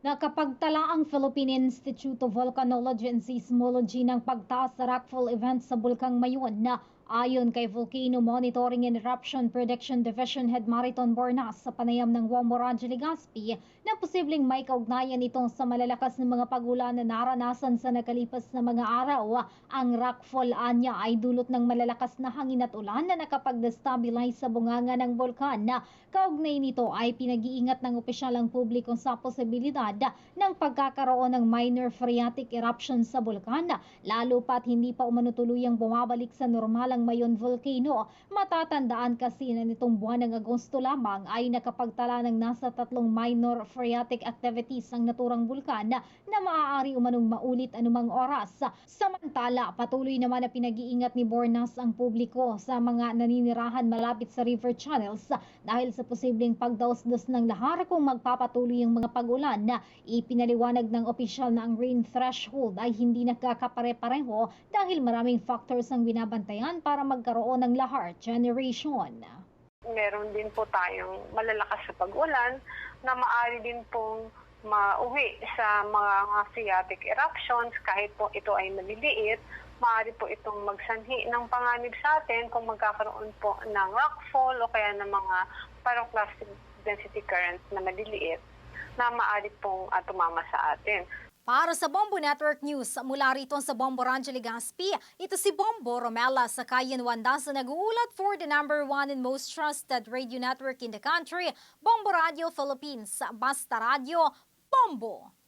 Nakapagtala ang Philippine Institute of Volcanology and Seismology ng pagtaas sa rockfall event sa Bulkang Mayon na ayon kay Volcano Monitoring and Eruption Prediction Division Head Mariton Bornas sa panayam ng Womoradjo Legazpi na posibleng may kaugnayan itong sa malalakas na mga pagulan na naranasan sa nakalipas na mga araw. Ang rockfall anya ay dulot ng malalakas na hangin at ulan na nakapag-destabilize sa bunganga ng bulkan na kaugnay nito ay pinag-iingat ng opisyal ang publiko sa posibilidad ng pagkakaroon ng minor phreatic eruption sa bulkan lalo pat hindi pa umano tuluyang bumabalik sa normal ang Mayon Volcano. Matatandaan kasi na nitong buwan ng Agosto lamang ay nakapagtala ng nasa tatlong minor phreatic activities ang naturang bulkan na, maaari umanong maulit anumang oras. Samantala, patuloy naman na pinag-iingat ni Bornas ang publiko sa mga naninirahan malapit sa river channels dahil sa posibleng pagdaos-dos ng lahar kung magpapatuloy ang mga pagulan na ipinaliwanag ng opisyal na ang rain threshold ay hindi nakakapare-pareho dahil maraming factors ang binabantayan para magkaroon ng lahar generation. meron din po tayong malalakas sa pag-ulan na maaari din pong mauwi sa mga, phreatic eruptions kahit po ito ay maliliit. Maaari po itong magsanhi ng panganib sa atin kung magkakaroon po ng rockfall o kaya ng mga pyroclastic density currents na maliliit na maaari pong ah, tumama sa atin. Para sa Bombo Network News, mula rito sa Bombo Rancho Legazpi, ito si Bombo Romela sa Kayan Wanda sa nag-uulat for the number one and most trusted radio network in the country, Bombo Radio Philippines. Basta Radio, Bombo!